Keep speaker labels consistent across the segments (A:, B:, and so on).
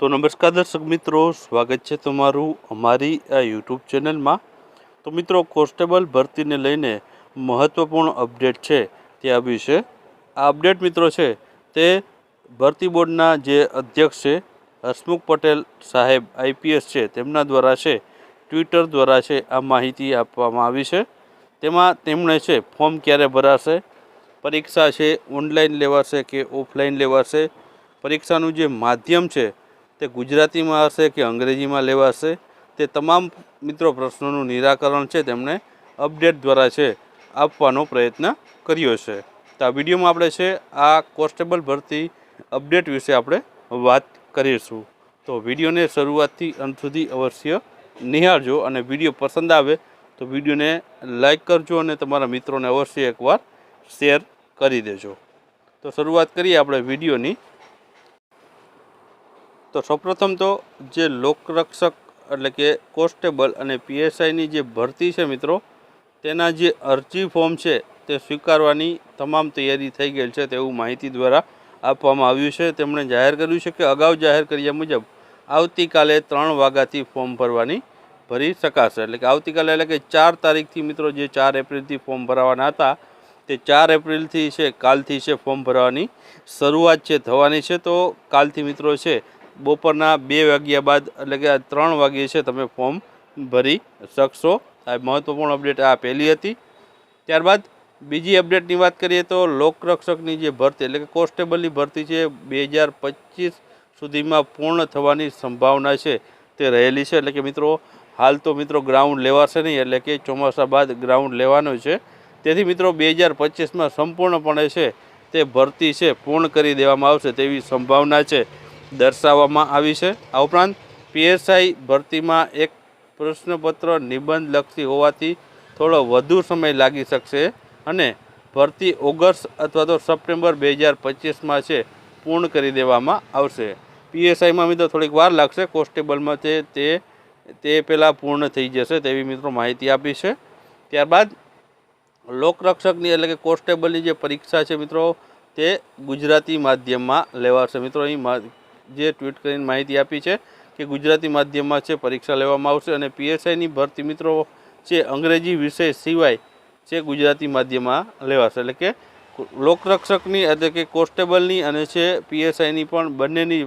A: તો નમસ્કાર દર્શક મિત્રો, સ્વાગત છે તમારું અમારી આ યુટ્યુબ ચેનલમાં. તો મિત્રો, કોન્સ્ટેબલ ભરતીને લઈને મહત્ત્વપૂર્ણ અપડેટ છે તે આવ્યું છે આ અપડેટ મિત્રો છે તે ભરતી બોર્ડના જે અધ્યક્ષ છે, હસમુખ પટેલ સાહેબ, આઈપીએસ છે, તેમના દ્વારા છે, ટ્વિટર દ્વારા છે આ માહિતી આપવામાં આવી છે. તેમાં તેમણે છે, ફોર્મ ક્યારે ભરાશે, પરીક્ષા છે, ઓનલાઈન લેવાશે કે ઓફલાઈન લેવાશે, પરીક્ષાનું જે માધ્યમ છે તે ગુજરાતીમાં હશે કે અંગ્રેજીમાં લેવાશે? તે તમામ મિત્રો પ્રશ્નોનું નિરાકરણ છે તેમણે અપડેટ દ્વારા છે આપવાનો પ્રયત્ન કર્યો છે. તો આ વિડીયોમાં આપણે છે, આ કોન્સ્ટેબલ ભરતી અપડેટ વિશે આપણે વાત કરીશું. તો વિડીયોને શરૂઆતથી અંત સુધી અવશ્ય નિહાળજો અને વીડિયો પસંદ આવે તો વિડીયોને લાઇક કરજો અને તમારા મિત્રોને અવશ્ય એકવાર શેર કરી દેજો. તો શરૂઆત કરીએ આપણે વિડીયોની તો સૌપ્રથમ તો જે લોકરક્ષક એટલે કે કોન્સ્ટેબલ અને પીએસઆઈની જે ભરતી છે મિત્રો, તેના જે અરજી ફોર્મ છે તે સ્વીકારવાની તમામ તૈયારી થઈ ગયેલ છે તેવું માહિતી દ્વારા આપવામાં આવ્યું છે. તેમણે જાહેર કર્યું છે કે અગાઉ જાહેર કર્યા મુજબ આવતીકાલે ત્રણ વાગ્યાથી ફોર્મ ભરવાની ભરી શકાશે. એટલે કે આવતીકાલે એટલે કે ચાર તારીખથી મિત્રો જે ચાર એપ્રિલથી ફોર્મ ભરાવાના હતા, તે ચાર એપ્રિલથી છે, કાલથી છે ફોર્મ ભરવાની શરૂઆત છે, થવાની છે. તો કાલથી મિત્રો છે બપોરના બે વાગ્યા બાદ, એટલે કે ત્રણ વાગ્યે છે તમે ફોર્મ ભરી શકશો. આ મહત્ત્વપૂર્ણ અપડેટ આ પહેલી હતી. ત્યારબાદ બીજી અપડેટની વાત કરીએ તો લોકરક્ષકની જે ભરતી, એટલે કે કોન્સ્ટેબલની ભરતી છે, બે હજાર પચીસ સુધીમાં પૂર્ણ થવાની સંભાવના છે, તે રહેલી છે. એટલે કે મિત્રો, હાલ તો મિત્રો ગ્રાઉન્ડ લેવાશે નહીં, એટલે કે ચોમાસા બાદ ગ્રાઉન્ડ લેવાનો છે. તેથી મિત્રો, બે હજાર પચીસમાં સંપૂર્ણપણે છે તે ભરતી છે, પૂર્ણ કરી દેવામાં આવશે તેવી સંભાવના છે. દર્શાવવામાં આવી છે. આ ઉપરાંત પીએસઆઈ ભરતીમાં એક પ્રશ્નપત્ર નિબંધ લક્ષી હોવાથી થોડો વધુ સમય લાગી શકશે અને ભરતી ઓગસ્ટ અથવા તો સપ્ટેમ્બર બે હજાર પચીસમાં છે, પૂર્ણ કરી દેવામાં આવશે. પીએસઆઈમાં મિત્રો થોડીક વાર લાગશે, કોન્સ્ટેબલમાં તે તે તે પહેલાં પૂર્ણ થઈ જશે તેવી મિત્રો માહિતી આપી છે. ત્યારબાદ લોકરક્ષકની એટલે કે કોન્સ્ટેબલની જે પરીક્ષા છે મિત્રો, તે ગુજરાતી માધ્યમમાં લેવાશે. મિત્રો અહીં જે ટ્વીટ કરીને માહિતી આપી છે કે ગુજરાતી માધ્યમમાં છે પરીક્ષા લેવામાં આવશે અને પીએસઆઈની ભરતી મિત્રો છે અંગ્રેજી વિષય સિવાય છે ગુજરાતી માધ્યમમાં લેવાશે. એટલે કે લોકરક્ષકની એટલે કે કોન્સ્ટેબલની અને છે પીએસઆઈની પણ બંનેની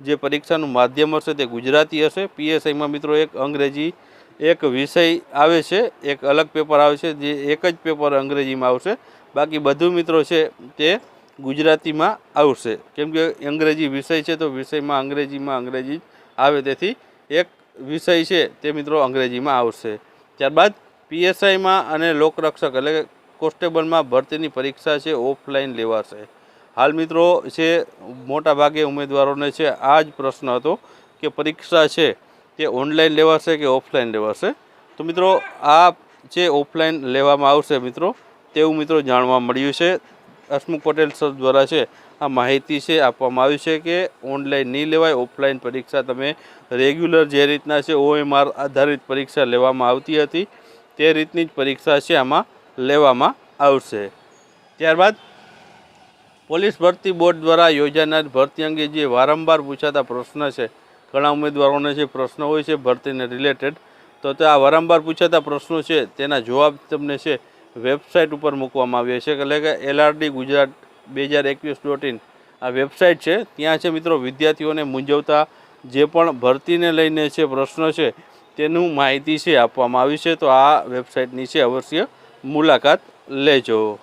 A: જે પરીક્ષાનું માધ્યમ હશે તે ગુજરાતી હશે. પીએસઆઈમાં મિત્રો એક અંગ્રેજી, એક વિષય આવે છે, એક અલગ પેપર આવે છે, જે એક જ પેપર અંગ્રેજીમાં આવશે. બાકી બધું મિત્રો છે તે ગુજરાતીમાં આવશે. કેમ કે અંગ્રેજી વિષય છે તો વિષયમાં અંગ્રેજીમાં અંગ્રેજી આવે. તેથી એક વિષય છે તે મિત્રો અંગ્રેજીમાં આવશે. ત્યારબાદ પીએસઆઈમાં અને લોકરક્ષક એટલે કે કોન્સ્ટેબલમાં ભરતીની પરીક્ષા છે ઓફલાઈન લેવાશે. હાલ મિત્રો છે મોટાભાગે ઉમેદવારોને છે આ જ પ્રશ્ન હતો કે પરીક્ષા છે તે ઓનલાઈન લેવાશે કે ઓફલાઈન લેવાશે? તો મિત્રો આ જે ઓફલાઈન લેવામાં આવશે મિત્રો, તેવું મિત્રો જાણવા મળ્યું છે. હસમુખ પટેલ સર દ્વારા છે, આ માહિતી છે, આપવામાં આવી છે કે ઓનલાઈન નહીં લેવાય, ઓફલાઈન પરીક્ષા તમે રેગ્યુલર જે રીતના છે, ઓએમઆર આધારિત પરીક્ષા લેવામાં આવતી હતી, તે રીતની જ પરીક્ષા છે આમાં લેવામાં આવશે. ત્યારબાદ પોલીસ ભરતી બોર્ડ દ્વારા યોજાનાર ભરતી અંગે જે વારંવાર પૂછાતા પ્રશ્ન છે, ઘણા ઉમેદવારોને જે પ્રશ્નો હોય છે, ભરતીને રિલેટેડ તો તે આ વારંવાર પૂછાતા પ્રશ્નો છે, તેના જવાબ તમને છે વેબસાઇટ ઉપર મૂકવામાં આવ્યો છે એટલે કે એલઆરડી ગુજરાત બે હજાર એકવીસ ડોટ ઇન આ વેબસાઇટ છે. ત્યાં છે મિત્રો વિદ્યાર્થીઓને મૂંઝવતા જે પણ ભરતીને લઈને છે પ્રશ્નો છે તેનું માહિતી છે આપવામાં આવી છે. તો આ વેબસાઇટની છે અવશ્ય મુલાકાત લેજો.